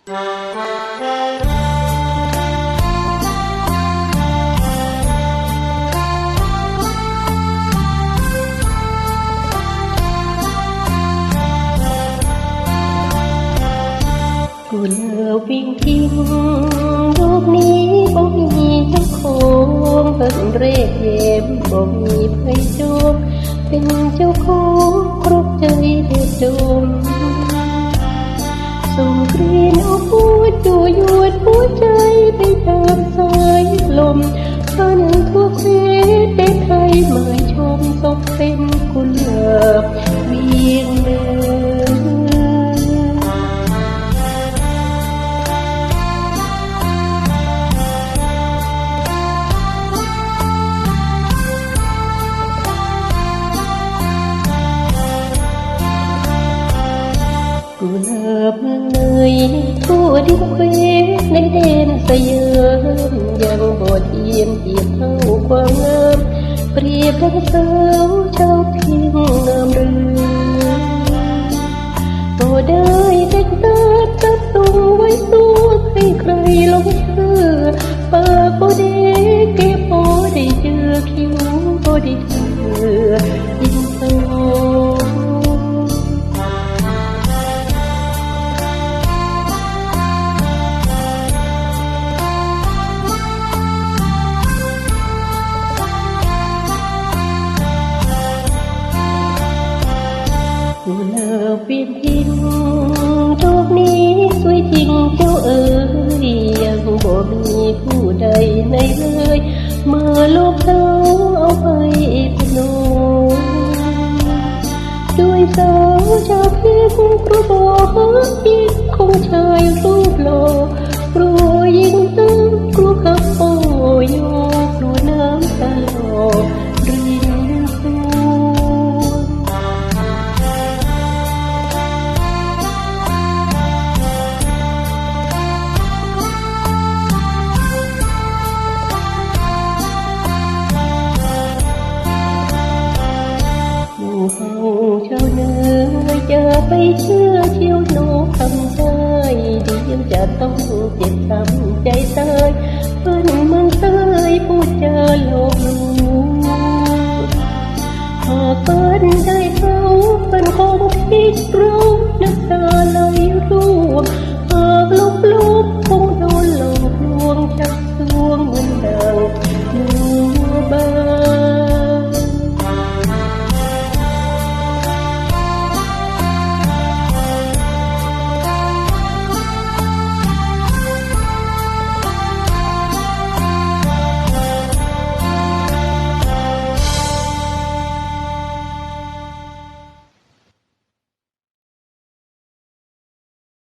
គុណវិញធីមរូបនេះបងពីទាំងខងពិតរេយេមបងមានភ័យជួបពេញជោគគ្រប់ចិត្តជួប ดิ้งเควในเดนสยามยังบดเยี่ยมเทียบเท่าความงามเปรียบดังสาวชาเพียงงามเรืองก็ได้เด็กตาตัดตัวไว้ตั สาวจากเพียงครูบอยิงคงชายรูปหล่อ จอไปเชื่อเที่ยวหนูทำได้ดียังจะต้องเจ็บทำใจตายเพื่อนมันตายพูดเจอโลกลูหากเปิ้นได้เขาเป็นคงติดตรงนั